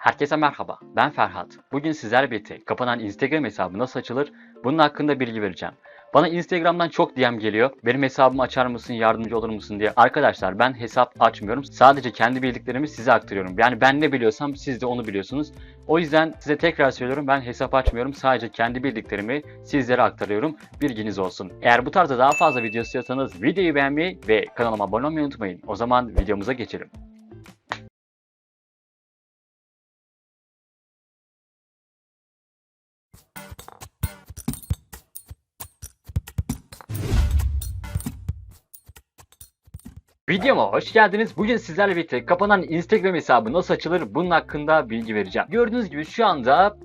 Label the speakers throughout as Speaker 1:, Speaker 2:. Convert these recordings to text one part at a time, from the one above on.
Speaker 1: Herkese merhaba, ben Ferhat. Bugün sizlerle birlikte kapanan Instagram hesabı nasıl açılır bunun hakkında bilgi vereceğim. Bana Instagram'dan çok DM geliyor. Benim hesabımı açar mısın, yardımcı olur musun diye. Arkadaşlar ben hesap açmıyorum. Sadece kendi bildiklerimi size aktarıyorum. Yani ben ne biliyorsam siz de onu biliyorsunuz. O yüzden size tekrar söylüyorum ben hesap açmıyorum. Sadece kendi bildiklerimi sizlere aktarıyorum. Bilginiz olsun. Eğer bu tarzda daha fazla video istiyorsanız videoyu beğenmeyi ve kanalıma abone olmayı unutmayın. O zaman videomuza geçelim. Videoma hoş geldiniz. Bugün sizlerle birlikte kapanan Instagram hesabı nasıl açılır bunun hakkında bilgi vereceğim. Gördüğünüz gibi şu anda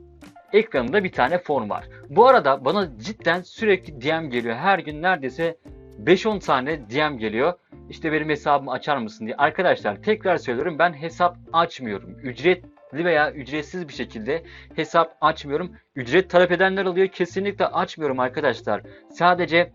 Speaker 1: ekranımda bir tane form var. Bu arada bana cidden sürekli DM geliyor. Her gün neredeyse 5-10 tane DM geliyor. İşte benim hesabımı açar mısın diye. Arkadaşlar tekrar söylüyorum ben hesap açmıyorum. Ücretli veya ücretsiz bir şekilde hesap açmıyorum. Ücret talep edenler oluyor. Kesinlikle açmıyorum arkadaşlar. Sadece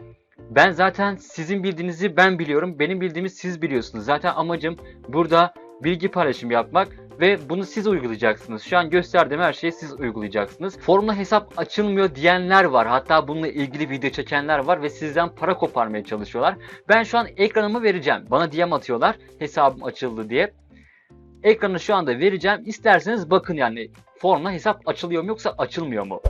Speaker 1: ben zaten sizin bildiğinizi ben biliyorum. Benim bildiğimi siz biliyorsunuz. Zaten amacım burada bilgi paylaşımı yapmak ve bunu siz uygulayacaksınız. Şu an gösterdiğim her şeyi siz uygulayacaksınız. Forumda hesap açılmıyor diyenler var. Hatta bununla ilgili video çekenler var ve sizden para koparmaya çalışıyorlar. Ben şu an ekranımı vereceğim. Bana DM atıyorlar hesabım açıldı diye. Ekranı şu anda vereceğim. İsterseniz bakın yani formla hesap açılıyor mu yoksa açılmıyor mu?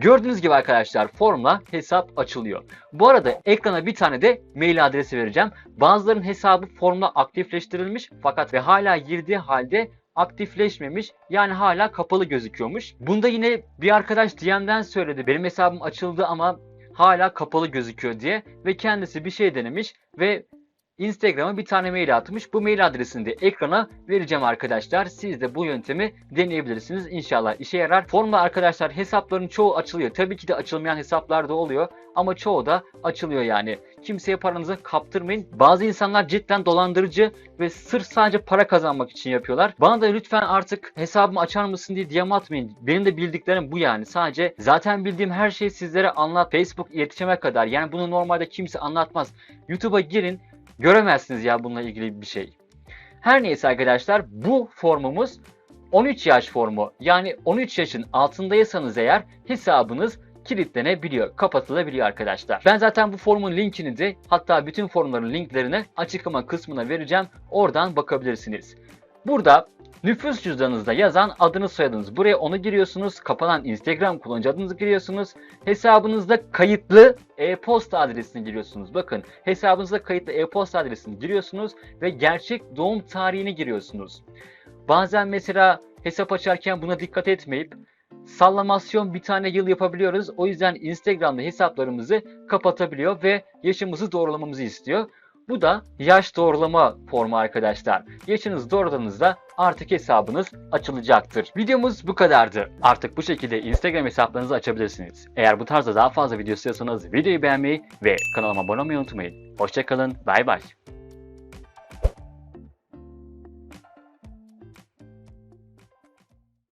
Speaker 1: Gördüğünüz gibi arkadaşlar formla hesap açılıyor. Bu arada ekrana bir tane de mail adresi vereceğim. Bazılarının hesabı formla aktifleştirilmiş fakat ve hala girdiği halde aktifleşmemiş yani hala kapalı gözüküyormuş. Bunda yine bir arkadaş DM'den söyledi benim hesabım açıldı ama hala kapalı gözüküyor diye ve kendisi bir şey denemiş ve Instagram'a bir tane mail atmış. Bu mail adresini de ekrana vereceğim arkadaşlar. Siz de bu yöntemi deneyebilirsiniz. İnşallah işe yarar. Formda arkadaşlar hesapların çoğu açılıyor. Tabii ki de açılmayan hesaplar da oluyor. Ama çoğu da açılıyor yani. Kimseye paranızı kaptırmayın. Bazı insanlar cidden dolandırıcı ve sırf sadece para kazanmak için yapıyorlar. Bana da lütfen artık hesabımı açar mısın diye DM atmayın. Benim de bildiklerim bu yani. Sadece zaten bildiğim her şeyi sizlere anlat. Facebook iletişime kadar. Yani bunu normalde kimse anlatmaz. YouTube'a girin. Göremezsiniz ya bununla ilgili bir şey. Her neyse arkadaşlar bu formumuz 13 yaş formu. Yani 13 yaşın altındaysanız eğer hesabınız kilitlenebiliyor, kapatılabiliyor arkadaşlar. Ben zaten bu formun linkini de hatta bütün formların linklerini açıklama kısmına vereceğim. Oradan bakabilirsiniz. Burada nüfus cüzdanınızda yazan adınız soyadınız. Buraya onu giriyorsunuz. Kapanan Instagram kullanıcı adınızı giriyorsunuz. Hesabınızda kayıtlı e-posta adresini giriyorsunuz. Bakın hesabınızda kayıtlı e-posta adresini giriyorsunuz ve gerçek doğum tarihini giriyorsunuz. Bazen mesela hesap açarken buna dikkat etmeyip sallamasyon bir tane yıl yapabiliyoruz. O yüzden Instagram'da hesaplarımızı kapatabiliyor ve yaşımızı doğrulamamızı istiyor. Bu da yaş doğrulama formu arkadaşlar. Yaşınızı doğruladığınızda artık hesabınız açılacaktır. Videomuz bu kadardı. Artık bu şekilde Instagram hesaplarınızı açabilirsiniz. Eğer bu tarzda daha fazla video istiyorsanız videoyu beğenmeyi ve kanalıma abone olmayı unutmayın. Hoşçakalın, bay bay.